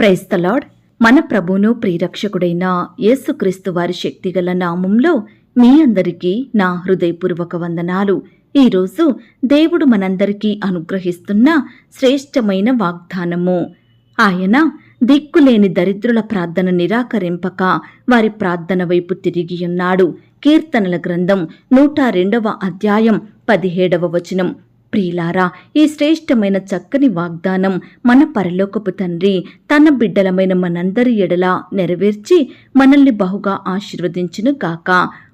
Praise the Lord మన ప్రభును ప్రియరక్షకుడైన యేసుక్రీస్తు వారి శక్తిగల నామంలో మీ అందరికీ నా హృదయపూర్వక వందనాలు. ఈరోజు దేవుడు మనందరికీ అనుగ్రహిస్తున్న శ్రేష్టమైన వాగ్దానము. ఆయన దిక్కులేని దరిద్రుల ప్రార్థన నిరాకరింపక వారి ప్రార్థన వైపు తిరిగి ఉన్నాడు. కీర్తనల గ్రంథం నూట రెండవ అధ్యాయం పదిహేడవ వచనం. ప్రియులారా ఈ శ్రేష్టమైన చక్కని వాగ్దానం మన పరలోకపు తండ్రి తన బిడ్డలమైన మనందరి ఎడల నెరవేర్చి మనల్ని బహుగా ఆశీర్వదించును గాక.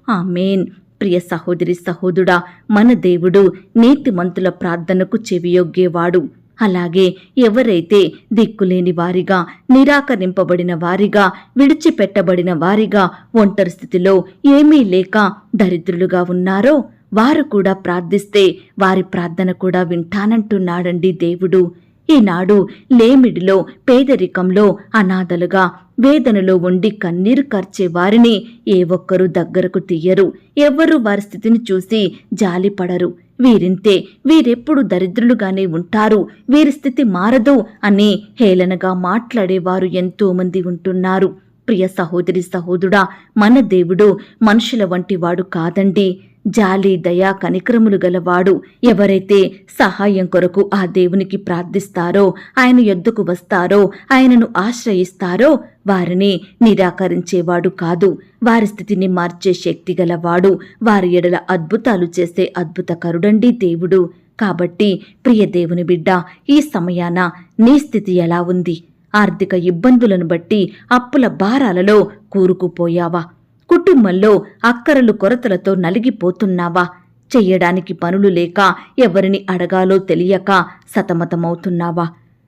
ఆమెన్. ప్రియ సహోదరి సహోదుడా మన దేవుడు నీతిమంతుల ప్రార్థనకు చెవియొగ్గేవాడు. అలాగే ఎవరైతే దిక్కులేని వారిగా నిరాకరింపబడిన వారిగా విడిచిపెట్టబడిన వారిగా ఒంటరి స్థితిలో ఏమీ లేక దరిద్రులుగా ఉన్నారో వారు కూడా ప్రార్థిస్తే వారి ప్రార్థన కూడా వింటానంటున్నాడండి దేవుడు. ఈనాడు లేమిడిలో పేదరికంలో అనాథలుగా వేదనలో ఉండి కన్నీరు కార్చే వారిని ఏ ఒక్కరూ దగ్గరకు తీయరు. ఎవ్వరూ వారి స్థితిని చూసి జాలిపడరు. వీరింతే వీరెప్పుడు దరిద్రులుగానే ఉంటారు. వీరి స్థితి మారదు అని హేళనగా మాట్లాడేవారు ఎంతోమంది ఉంటున్నారు. ప్రియ సహోదరి సహోదుడా మన దేవుడు మనుషుల వంటి వాడు కాదండి. జాలి దయా కనిక్రములు గలవాడు ఎవరైతే సహాయం కొరకు ఆ దేవునికి ప్రార్థిస్తారో ఆయన యొద్దకు వస్తారో ఆయనను ఆశ్రయిస్తారో వారిని నిరాకరించేవాడు కాదు. వారి స్థితిని మార్చే శక్తి గలవాడు వారి ఎడల అద్భుతాలు చేసే అద్భుతకరుడండి దేవుడు. కాబట్టి ప్రియ దేవుని బిడ్డ ఈ సమయాన నీ స్థితి ఎలా ఉంది? ఆర్థిక ఇబ్బందులను బట్టి అప్పుల భారాలలో కూరుకుపోయావా? కుటుంబంలో అక్కరలు కొరతలతో నలిగిపోతున్నావా? చెయ్యడానికి పనులు లేక ఎవరిని అడగాలో తెలియక సతమతమవుతున్నావా?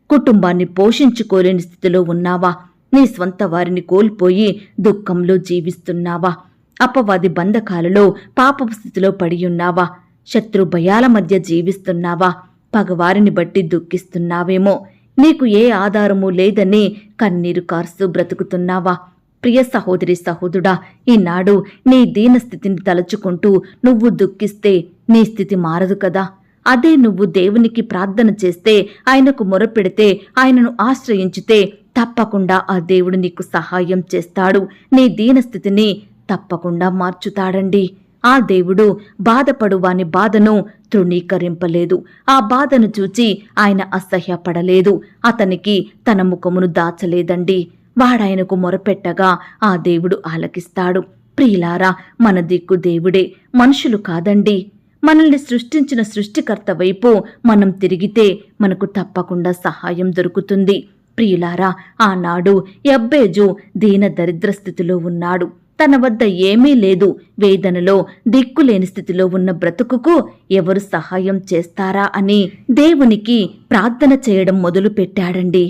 కుటుంబాన్ని పోషించుకోలేని స్థితిలో ఉన్నావా? నీ స్వంత వారిని కోల్పోయి దుఃఖంలో జీవిస్తున్నావా? అపవాది బంధకాలలో పాపపు స్థితిలో పడియున్నావా? శత్రు భయాల మధ్య జీవిస్తున్నావా? పగవారిని బట్టి దుఃఖిస్తున్నావేమో? నీకు ఏ ఆధారము లేదని కన్నీరు కార్సు బ్రతుకుతున్నావా? ప్రియ సహోదరి సహోదుడా ఈనాడు నీ దీనస్థితిని తలుచుకుంటూ నువ్వు దుఃఖిస్తే నీ స్థితి మారదు కదా. అదే నువ్వు దేవునికి ప్రార్థన చేస్తే ఆయనకు మొరపెడితే ఆయనను ఆశ్రయించితే తప్పకుండా ఆ దేవుడు నీకు సహాయం చేస్తాడు. నీ దీనస్థితిని తప్పకుండా మార్చుతాడండి. ఆ దేవుడు బాధపడు వాని బాధను తృణీకరింపలేదు. ఆ బాధను చూచి ఆయన అసహ్యపడలేదు. అతనికి తన ముఖమును దాచలేదండి. వాడాయనకు మొరపెట్టగా ఆ దేవుడు ఆలకిస్తాడు. ప్రియులారా మన దిక్కు దేవుడే మనుషులు కాదండి. మనల్ని సృష్టించిన సృష్టికర్త వైపు మనం తిరిగితే మనకు తప్పకుండా సహాయం దొరుకుతుంది. ప్రియులారా ఆనాడు ఎబ్బేజు దీన దరిద్ర స్థితిలో ఉన్నాడు. తన వద్ద ఏమీ లేదు. వేదనలో దిక్కులేని స్థితిలో ఉన్న బ్రతుకుకు ఎవరు సహాయం చేస్తారా అని దేవునికి ప్రార్థన చేయడం మొదలుపెట్టాడండి.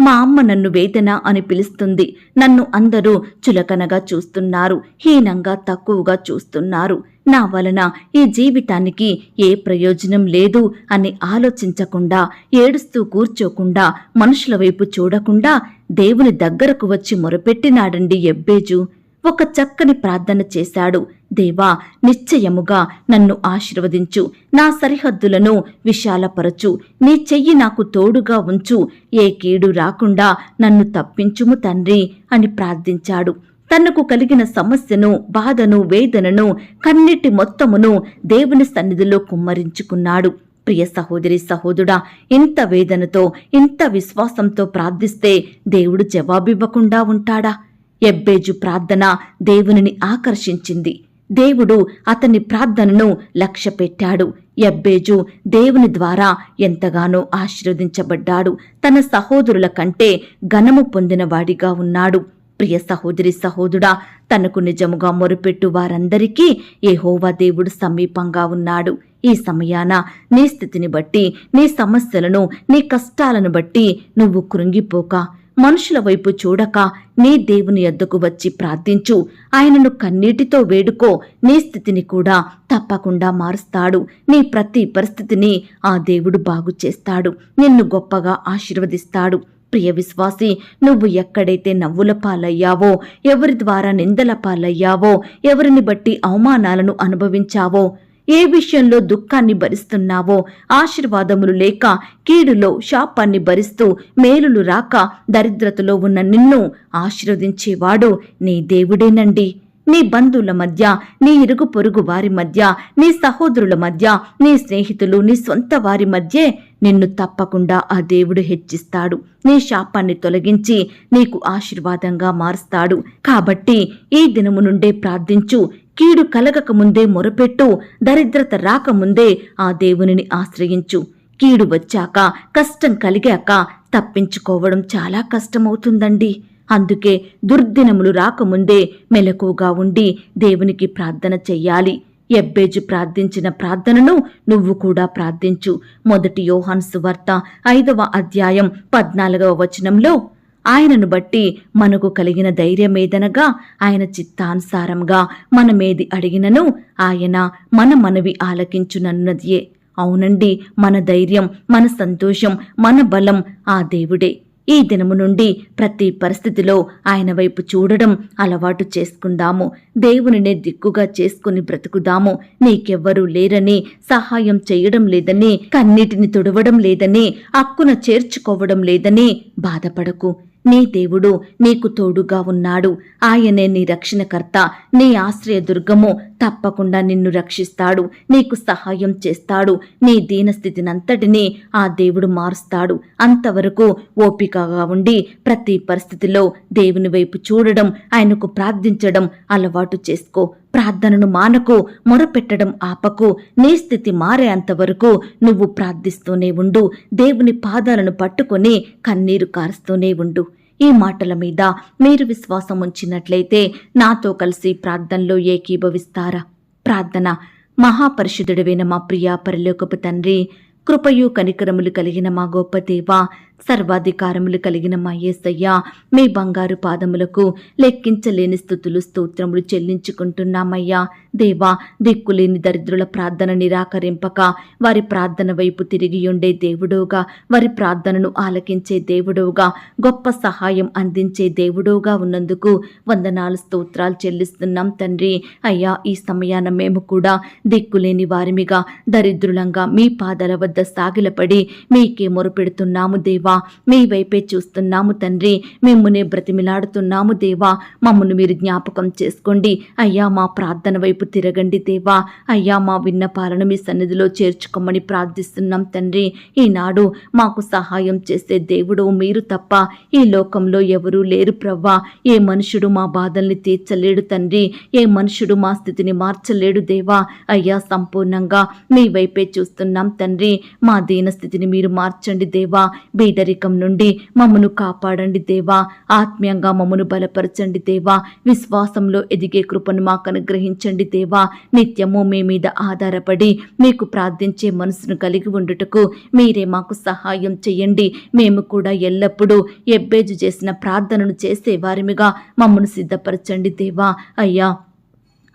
మా అమ్మ నన్ను వేదన అని పిలుస్తుంది. నన్ను అందరూ చులకనగా చూస్తున్నారు. హీనంగా తక్కువగా చూస్తున్నారు. నా వలన ఈ జీవితానికి ఏ ప్రయోజనం లేదు అని ఆలోచించకుండా ఏడుస్తూ కూర్చోకుండా మనుషుల వైపు చూడకుండా దేవుని దగ్గరకు వచ్చి మొరపెట్టినాడండి ఎబ్బేజు. ఒక చక్కని ప్రార్థన చేశాడు. దేవా నిశ్చయముగా నన్ను ఆశీర్వదించు. నా సరిహద్దులను విశాలపరచు. నీ చెయ్యి నాకు తోడుగా ఉంచు. ఏ కీడు రాకుండా నన్ను తప్పించుము తండ్రి అని ప్రార్థించాడు. తనకు కలిగిన సమస్యను బాధను వేదనను కన్నిటి మొత్తమును దేవుని సన్నిధిలో కుమ్మరించుకున్నాడు. ప్రియ సహోదరి సహోదుడా ఇంత వేదనతో ఇంత విశ్వాసంతో ప్రార్థిస్తే దేవుడు జవాబివ్వకుండా ఉంటాడా? ఎబ్బేజు ప్రార్థన దేవునిని ఆకర్షించింది. దేవుడు అతని ప్రార్థనను లక్ష్యపెట్టాడు. ఎబ్బేజు దేవుని ద్వారా ఎంతగానో ఆశీర్వదించబడ్డాడు. తన సహోదరుల కంటే ఘనము పొందినవాడిగా ఉన్నాడు. ప్రియ సహోదరి సహోదుడా తనకు నిజముగా మొరుపెట్టు వారందరికీ ఏహోవా దేవుడు సమీపంగా ఉన్నాడు. ఈ సమయాన నీ స్థితిని బట్టి నీ సమస్యలను నీ కష్టాలను బట్టి నువ్వు కృంగిపోక మనుషుల వైపు చూడక నీ దేవుని యొద్దకు వచ్చి ప్రార్థించు. ఆయనను కన్నీటితో వేడుకో. నీ స్థితిని కూడా తప్పకుండా మారుస్తాడు. నీ ప్రతి పరిస్థితిని ఆ దేవుడు బాగు చేస్తాడు. నిన్ను గొప్పగా ఆశీర్వదిస్తాడు. ప్రియ విశ్వాసి నువ్వు ఎక్కడైతే నవ్వుల పాలయ్యావో ఎవరి ద్వారా నిందల పాలయ్యావో ఎవరిని బట్టి అవమానాలను అనుభవించావో ఏ విషయంలో దుఃఖాన్ని భరిస్తున్నావో ఆశీర్వాదములు లేక కీడులో శాపాన్ని భరిస్తూ మేలులు రాక దరిద్రతలో ఉన్న నిన్ను ఆశీర్వదించేవాడు నీ దేవుడేనండి. నీ బంధువుల మధ్య నీ ఇరుగు పొరుగు వారి మధ్య నీ సహోదరుల మధ్య నీ స్నేహితులు నీ సొంత వారి మధ్యే నిన్ను తప్పకుండా ఆ దేవుడు హెచ్చిస్తాడు. నీ శాపాన్ని తొలగించి నీకు ఆశీర్వాదంగా మారుస్తాడు. కాబట్టి ఈ దినము నుండే ప్రార్థించు. కీడు కలగక ముందే మొరపెట్టు దరిద్రత రాకముందే ఆ దేవునిని ఆశ్రయించు. కీడు వచ్చాక కష్టం కలిగాక తప్పించుకోవడం చాలా కష్టమవుతుందండి. అందుకే దుర్దినములు రాకముందే మెలకువగా ఉండి దేవునికి ప్రార్థన చెయ్యాలి. ఎబ్బేజు ప్రార్థించిన ప్రార్థనను నువ్వు కూడా ప్రార్థించు. మొదటి యోహాన్ సువార్త ఐదవ అధ్యాయం పద్నాలుగవ వచనంలో ఆయనను బట్టి మనకు కలిగిన ధైర్యమేదనగా ఆయన చిత్తానుసారంగా మనమేది అడిగినను ఆయన మన మనవి ఆలకించునన్నదియే. అవునండి మన ధైర్యం మన సంతోషం మన బలం ఆ దేవుడే. ఈ దినము నుండి ప్రతి పరిస్థితిలో ఆయన వైపు చూడడం అలవాటు చేసుకుందాము. దేవునినే దిక్కుగా చేసుకుని బ్రతుకుదాము. నీకెవ్వరూ లేరని సహాయం చేయడం లేదని కన్నీటిని తుడవడం లేదని అక్కున చేర్చుకోవడం లేదని బాధపడకు. నీ దేవుడు నీకు తోడుగా ఉన్నాడు. ఆయనే నీ రక్షణకర్త నీ ఆశ్రయదుర్గము. తప్పకుండా నిన్ను రక్షిస్తాడు నీకు సహాయం చేస్తాడు. నీ దీనస్థితినంతటినీ ఆ దేవుడు మారుస్తాడు. అంతవరకు ఓపికగా ఉండి ప్రతి పరిస్థితిలో దేవుని వైపు చూడడం ఆయనకు ప్రార్థించడం అలవాటు చేసుకో. ప్రార్థనను మానకు మొరపెట్టడం ఆపకు నీ స్థితి మారేంతవరకు నువ్వు ప్రార్థిస్తూనే ఉండు. దేవుని పాదాలను పట్టుకొని కన్నీరు కారుస్తూనే ఉండు. ఈ మాటల మీద మీరు విశ్వాసం ఉంచినట్లయితే నాతో కలిసి ప్రార్థనలో ఏకీభవిస్తారా? ప్రార్థన. మహాపరిశుద్ధుడైన మా ప్రియా పరిలోకపు తండ్రి కృపయు కనికరములు కలిగిన మా గొప్ప దేవ సర్వాధికారములు కలిగిన మా మీ బంగారు పాదములకు లెక్కించలేని స్థుతులు స్తోత్రములు చెల్లించుకుంటున్నామయ్యా. దేవా దిక్కులేని దరిద్రుల ప్రార్థన నిరాకరింపక వారి ప్రార్థన వైపు తిరిగి ఉండే దేవుడోగా వారి ప్రార్థనను ఆలకించే దేవుడోగా గొప్ప సహాయం అందించే దేవుడోగా ఉన్నందుకు వందనాలు స్తోత్రాలు చెల్లిస్తున్నాం తండ్రి. అయ్యా ఈ సమయాన మేము కూడా దిక్కులేని వారిమిగా దరిద్రులంగా మీ పాదాల వద్ద సాగిలపడి మీకే మొరుపెడుతున్నాము దేవు. మీ వైపే చూస్తున్నాము తండ్రి. మిమ్మునే బ్రతిమిలాడుతున్నాము దేవా. మమ్మను మీరు జ్ఞాపకం చేసుకోండి. అయ్యా మా ప్రార్థన వైపు తిరగండి దేవా. అయ్యా మా విన్నపాలను మీ సన్నిధిలో చేర్చుకోమని ప్రార్థిస్తున్నాం తండ్రి. ఈనాడు మాకు సహాయం చేసే దేవుడు మీరు తప్ప ఈ లోకంలో ఎవరూ లేరు ప్రవ్వా. ఏ మనుషుడు మా బాధల్ని తీర్చలేడు తండ్రి. ఏ మనుషుడు మా స్థితిని మార్చలేడు దేవా. అయ్యా సంపూర్ణంగా మీ వైపే చూస్తున్నాం తండ్రి. మా దీన స్థితిని మీరు మార్చండి దేవా. బీదరికం నుండి మమ్మను కాపాడండి దేవా. ఆత్మీయంగా మమ్మను బలపరచండి దేవా. విశ్వాసంలో ఎదిగే కృపను మాకు అనుగ్రహించండి దేవా. నిత్యము మీ మీద ఆధారపడి మీకు ప్రార్థించే మనసును కలిగి ఉండుటకు మీరే మాకు సహాయం చేయండి. మేము కూడా ఎల్లప్పుడూ ఎబ్బేజు చేసిన ప్రార్థనను చేసే వారిమిగా మమ్మను సిద్ధపరచండి దేవా. అయ్యా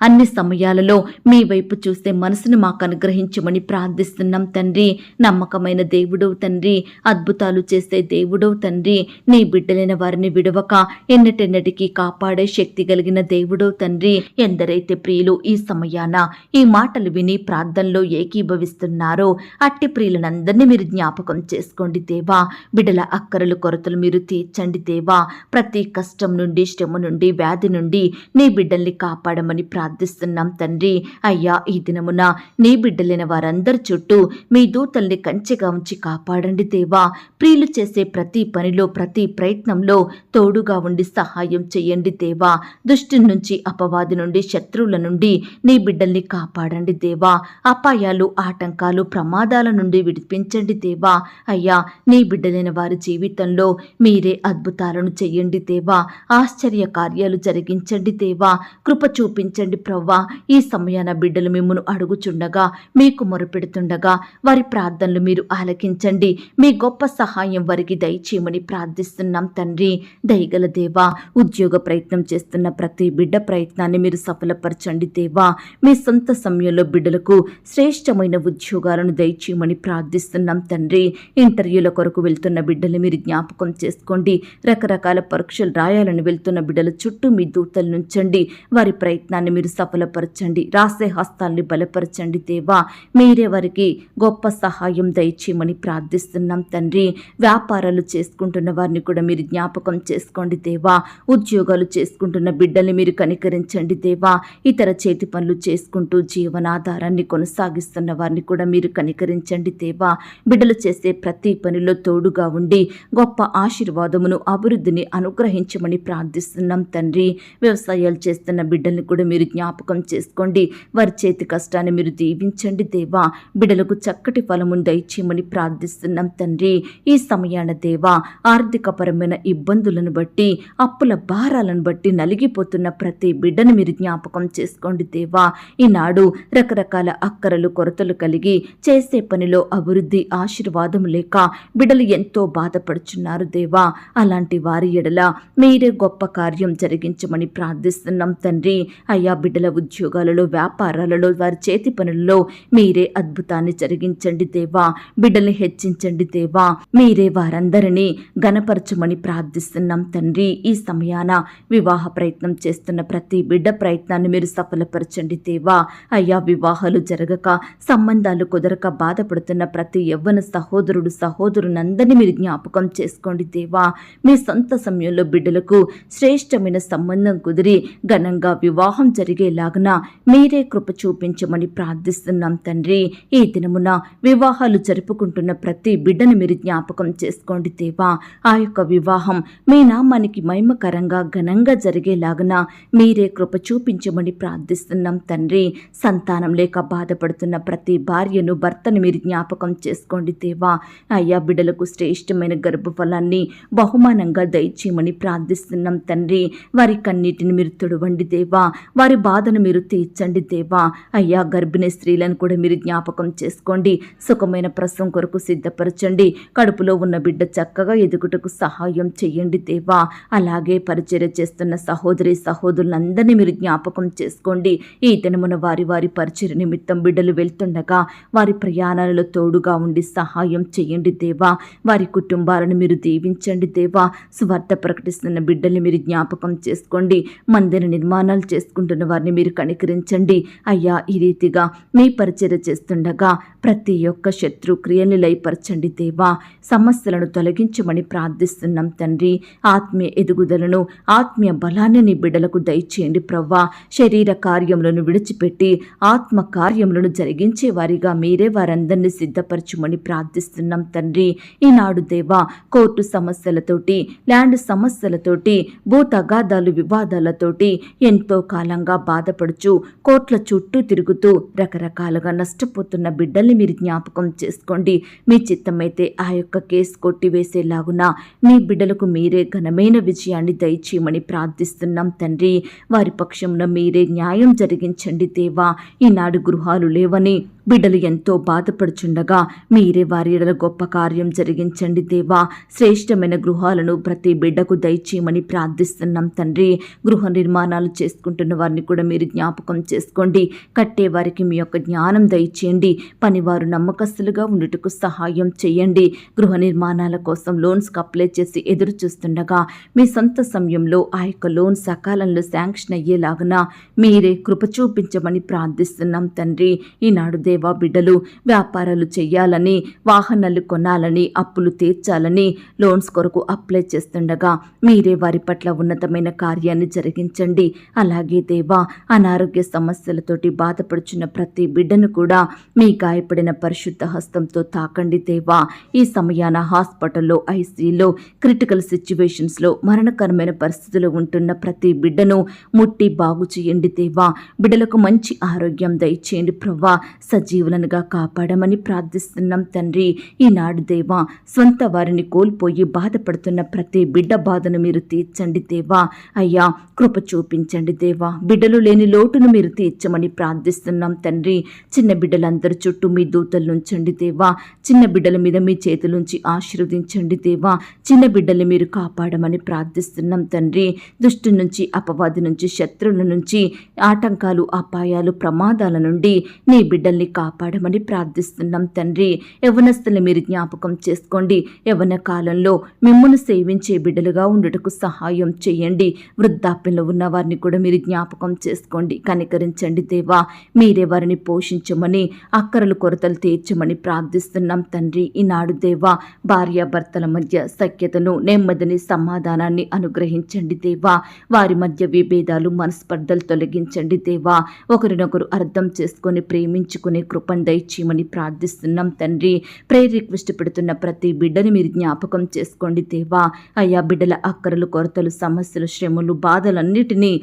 అన్ని సమయాలలో మీ వైపు చూసే మనసును మాకు అనుగ్రహించమని ప్రార్థిస్తున్నాం తండ్రి. నమ్మకమైన దేవుడవు తండ్రి. అద్భుతాలు చేసే దేవుడవు తండ్రి. నీ బిడ్డలైన వారిని విడవక ఎన్నటెన్నటికీ కాపాడే శక్తి కలిగిన దేవుడవు తండ్రి. ఎందరైతే ప్రియులు ఈ సమయాన ఈ మాటలు విని ప్రార్థనలో ఏకీభవిస్తున్నారో అట్టి ప్రియులనందరినీ మీరు జ్ఞాపకం చేసుకోండి దేవా. బిడ్డల అక్కరలు కొరతలు మీరు తీర్చండి దేవా. ప్రతి కష్టం నుండి శ్రమ నుండి వ్యాధి నుండి నీ బిడ్డల్ని కాపాడమని ప్రార్థిస్తున్నాం తండ్రి. అయ్యా ఈ దినమున నీ బిడ్డలైన వారందరి చుట్టూ మీ దూతల్ని కంచెగా ఉంచి కాపాడండి దేవా. ప్రియులు చేసే ప్రతి పనిలో ప్రతి ప్రయత్నంలో తోడుగా ఉండి సహాయం చేయండి దేవా. దుష్టి నుంచి అపవాది నుండి శత్రువుల నుండి నీ బిడ్డల్ని కాపాడండి దేవా. అపాయాలు ఆటంకాలు ప్రమాదాల నుండి విడిపించండి దేవా. అయ్యా నీ బిడ్డలైన వారి జీవితంలో మీరే అద్భుతాలను చెయ్యండి దేవా. ఆశ్చర్య కార్యాలు జరిగించండి దేవా. కృప చూపించండి ప్రవ్వా ఈ సమయాన బిడ్డలు మిమ్మను అడుగుచుండగా మీకు మొరపెడుతుండగా వారి ప్రార్థనలు మీరు ఆలకించండి. మీ గొప్ప సహాయం వారికి దయచేయమని ప్రార్థిస్తున్నాం తండ్రి. దయగల దేవా ఉద్యోగ ప్రయత్నం చేస్తున్న ప్రతి బిడ్డ ప్రయత్నాన్ని మీరు సఫలపరచండి దేవా. మీ సొంత సమయంలో బిడ్డలకు శ్రేష్టమైన ఉద్యోగాలను దయచేయమని ప్రార్థిస్తున్నాం తండ్రి. ఇంటర్వ్యూల కొరకు వెళ్తున్న బిడ్డలు మీరు జ్ఞాపకం చేసుకోండి. రకరకాల పరీక్షలు రాయాలని వెళ్తున్న బిడ్డల చుట్టూ మీ దూతలు నుంచండి. వారి ప్రయత్నాన్ని మీరు మీరు సఫలపరచండి. రాసే హస్తాల్ని బలపరచండి దేవా. మీరే వారికి గొప్ప సహాయం దయచేయమని ప్రార్థిస్తున్నాం తండ్రి. వ్యాపారాలు చేసుకుంటున్న వారిని కూడా మీరు జ్ఞాపకం చేసుకోండి దేవా. ఉద్యోగాలు చేసుకుంటున్న బిడ్డల్ని మీరు కనికరించండి దేవా. ఇతర చేతి పనులు చేసుకుంటూ జీవనాధారాన్ని కొనసాగిస్తున్న వారిని కూడా మీరు కనికరించండి దేవా. బిడ్డలు చేసే ప్రతి పనిలో తోడుగా ఉండి గొప్ప ఆశీర్వాదమును అభివృద్ధిని అనుగ్రహించమని ప్రార్థిస్తున్నాం తండ్రి. వ్యవసాయాలు చేస్తున్న బిడ్డల్ని కూడా మీరు జ్ఞాపకం చేసుకోండి. వారి చేతి కష్టాన్ని మీరు దీవించండి దేవా. బిడలకు చక్కటి ఫలమును దయచేయమని ప్రార్థిస్తున్నాం తండ్రి. ఈ సమయాన దేవా ఆర్థికపరమైన ఇబ్బందులను బట్టి అప్పుల భారాలను బట్టి నలిగిపోతున్న ప్రతి బిడ్డను మీరు జ్ఞాపకం చేసుకోండి దేవా. ఈనాడు రకరకాల అక్కరలు కొరతలు కలిగి చేసే పనిలో అభివృద్ధి ఆశీర్వాదం లేక బిడ్డలు ఎంతో బాధపడుచున్నారు దేవా. అలాంటి వారి ఎడల మీరే గొప్ప కార్యం జరిగించమని ప్రార్థిస్తున్నాం తండ్రి. అయ్యా బిడ్డల ఉద్యోగాలలో వ్యాపారాలలో వారి చేతి పనులలో మీరే అద్భుతాన్ని జరిగించండి దేవా. బిడ్డల్ని హెచ్చించండి దేవా. మీరే వారందరినీ గనపరచమని ప్రార్థిస్తున్నాం తండ్రి. ఈ సమయాన వివాహ ప్రయత్నం చేస్తున్న ప్రతి బిడ్డ ప్రయత్నాన్ని మీరు సఫలపరచండి దేవా. అయ్యా వివాహాలు జరగక సంబంధాలు కుదరక బాధపడుతున్న ప్రతి యవ్వన సహోదరుడు సహోదరునందరినీ మీరు జ్ఞాపకం చేసుకోండి దేవా. మీ సొంత సమయంలో బిడ్డలకు శ్రేష్టమైన సంబంధం కుదిరి ఘనంగా వివాహం జరిగేలాగున మీరే కృప చూపించమని ప్రార్థిస్తున్నాం తండ్రి. ఈ దినమున వివాహాలు జరుపుకుంటున్న ప్రతి బిడ్డను మీరు జ్ఞాపకం చేసుకోండి దేవా. ఆ యొక్క వివాహం మీ నామానికి మహిమకరంగా ఘనంగా జరిగేలాగున మీరే కృప చూపించమని ప్రార్థిస్తున్నాం తండ్రి. సంతానం లేక బాధపడుతున్న ప్రతి భార్యను భర్తను మీరు జ్ఞాపకం చేసుకోండి దేవా. అయ్యా బిడ్డలకు శ్రేష్టమైన గర్భఫలాన్ని బహుమానంగా దయచేయమని ప్రార్థిస్తున్నాం తండ్రి. వారి కన్నీటిని మీరు తుడవండి దేవా. వారి బాధను మీరు తీర్చండి దేవా. అయ్యా గర్భిణీ స్త్రీలను కూడా మీరు జ్ఞాపకం చేసుకోండి. సుఖమైన ప్రసవం కొరకు సిద్ధపరచండి. కడుపులో ఉన్న బిడ్డ చక్కగా ఎదుగుటకు సహాయం చేయండి దేవా. అలాగే పరిచర్య చేస్తున్న సహోదరి సహోదరులందరినీ మీరు జ్ఞాపకం చేసుకోండి. ఈ దినమున వారి వారి పరిచర్య నిమిత్తం బిడ్డలు వెళ్తుండగా వారి ప్రయాణాలలో తోడుగా ఉండి సహాయం చేయండి దేవా. వారి కుటుంబాలను మీరు దీవించండి దేవా. స్వార్థ ప్రకటిస్తున్న బిడ్డల్ని మీరు జ్ఞాపకం చేసుకోండి. మందిర నిర్మాణాలు చేసుకుంటున్న వారిని మీరు కనికరించండి. అయ్యా ఈ రీతిగా మీ పరిచర్య చేస్తుండగా ప్రతి ఒక్క శత్రు క్రియల్ని లయపరచండి దేవా. సమస్యలను తొలగించమని ప్రార్థిస్తున్నాం తండ్రి. ఆత్మీయ ఎదుగుదలను ఆత్మీయ బలాన్ని నీ బిడ్డలకు దయచేయండి ప్రవ్వా. శరీర కార్యములను విడిచిపెట్టి ఆత్మ కార్యములను జరిగించే వారిగా మీరే వారందరినీ సిద్ధపరచుమని ప్రార్థిస్తున్నాం తండ్రి. ఈనాడు దేవా కోర్టు సమస్యలతోటి ల్యాండ్ సమస్యలతోటి భూ తగాదాలు వివాదాలతోటి ఎంతో కాలంగా బాధపడుచు కోట్ల చుట్టూ తిరుగుతూ రకరకాలుగా నష్టపోతున్న బిడ్డల్ని మీరు జ్ఞాపకం చేసుకోండి. మీ చిత్తమైతే ఆ యొక్క కేసు కొట్టివేసేలాగున మీ బిడ్డలకు మీరే ఘనమైన విజయాన్ని దయచేయమని ప్రార్థిస్తున్నాం తండ్రి. వారి పక్షంలో మీరే న్యాయం జరిగించండి దేవా. ఈనాడు గృహాలు లేవని బిడ్డలు ఎంతో బాధపడుచుండగా మీరే వారి గొప్ప కార్యం జరిగించండి దేవా. శ్రేష్టమైన గృహాలను ప్రతి బిడ్డకు దయచేయమని ప్రార్థిస్తున్నాం తండ్రి. గృహ నిర్మాణాలు చేసుకుంటున్న వారిని కూడా మీరు జ్ఞాపకం చేసుకోండి. కట్టే వారికి మీ యొక్క జ్ఞానం దయచేయండి. పనివారు నమ్మకస్తులుగా ఉండుటకు సహాయం చేయండి. గృహ నిర్మాణాల కోసం లోన్స్కి అప్లై చేసి ఎదురు చూస్తుండగా మీ సొంత సమయంలో ఆ యొక్క లోన్ సకాలంలో శాంక్షన్ అయ్యేలాగున మీరే కృప చూపించమని ప్రార్థిస్తున్నాం తండ్రి. ఈనాడు దేవా బిడ్డలు వ్యాపారాలు చేయాలని వాహనాలు కొనాలని అప్పులు తీర్చాలని లోన్స్ కొరకు అప్లై చేస్తుండగా మీరే వారి పట్ల ఉన్నతమైన కార్యాన్ని జరిగించండి. అలాగే దేవా అనారోగ్య సమస్యలతోటి బాధపడుచున్న ప్రతి బిడ్డను కూడా మీ గాయపడిన పరిశుద్ధ హస్తంతో తాకండి దేవా. ఈ సమయాన హాస్పిటల్లో ఐసీలో క్రిటికల్ సిచ్యువేషన్స్లో మరణకరమైన పరిస్థితులు ఉంటున్న ప్రతి బిడ్డను ముట్టి బాగు చేయండి దేవా. బిడ్డలకు మంచి ఆరోగ్యం దయచేయండి ప్రవ్వా. సజీవులనుగా కాపాడమని ప్రార్థిస్తున్నాం తండ్రి. ఈనాడు దేవా సొంత వారిని కోల్పోయి బాధపడుతున్న ప్రతి బిడ్డ బాధను మీరు తీర్చండి దేవా. అయ్యా కృప చూపించండి దేవా. బిడ్డలు లేని లోటును మీరు తీర్చమని ప్రార్థిస్తున్నాం తండ్రి. చిన్న బిడ్డలందరి చుట్టూ మీ దూతలు ఉంచండి దేవా. చిన్న బిడ్డల మీద మీ చేతులుంచి ఆశీర్వదించండి దేవా. చిన్న బిడ్డల్ని మీరు కాపాడమని ప్రార్థిస్తున్నాం తండ్రి. దుష్టి నుంచి అపవాది నుంచి శత్రువుల నుంచి ఆటంకాలు అపాయాలు ప్రమాదాల నుండి నీ బిడ్డల్ని కాపాడమని ప్రార్థిస్తున్నాం తండ్రి. యవనస్తుల్ని మీరు జ్ఞాపకం చేసుకోండి. యవన కాలంలో మిమ్మల్ని సేవించే బిడ్డలుగా ఉండుటకు సహాయం చేయండి. వృద్ధాప్యంలో ఉన్న వారిని కూడా మీరు జ్ఞాపకం చేసుకోండి. కనికరించండి దేవా. మీరే వారిని పోషించమని అక్కరలు కొరతలు తీర్చమని ప్రార్థిస్తున్నాం తండ్రి. ఈనాడు దేవా భార్యాభర్తల మధ్య సఖ్యతను నెమ్మదిని సమాధానాన్ని అనుగ్రహించండి దేవా. వారి మధ్య విభేదాలు మనస్పర్ధలు తొలగించండి దేవా. ఒకరినొకరు అర్థం చేసుకొని ప్రేమించుకునే కృపను దయచేయమని ప్రార్థిస్తున్నాం తండ్రి. ప్రేర్ రిక్వెస్ట్ పెడుతున్న ప్రతి బిడ్డని మీరు జ్ఞాపకం చేసుకోండి దేవా. అయ్యా బిడ్డల అక్కరలు కొరతలు సమస్యలు శ్రమలు బాధలన్నిటినీ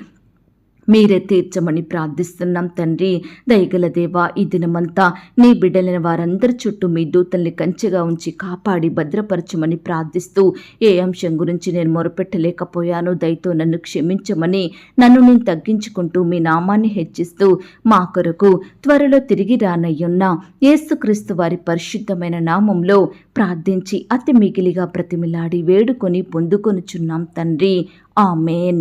మీరే తీర్చమని ప్రార్థిస్తున్నాం తండ్రి. దయగల దేవా ఈ దినమంతా నీ బిడ్డలైన వారందరి చుట్టూ మీ దూతల్ని కంచెగా ఉంచి కాపాడి భద్రపరచమని ప్రార్థిస్తూ ఏ అంశం గురించి నేను మొరపెట్టలేకపోయాను దయతో నన్ను క్షమించమని నన్ను నేను తగ్గించుకుంటూ మీ నామాన్ని హెచ్చిస్తూ మా కొరకు త్వరలో తిరిగి రానయ్యున్న యేసుక్రీస్తు వారి పరిశుద్ధమైన నామంలో ప్రార్థించి అతి మిగిలిగా ప్రతిమిలాడి వేడుకొని పొందుకొనుచున్నాం తండ్రి. ఆమెన్.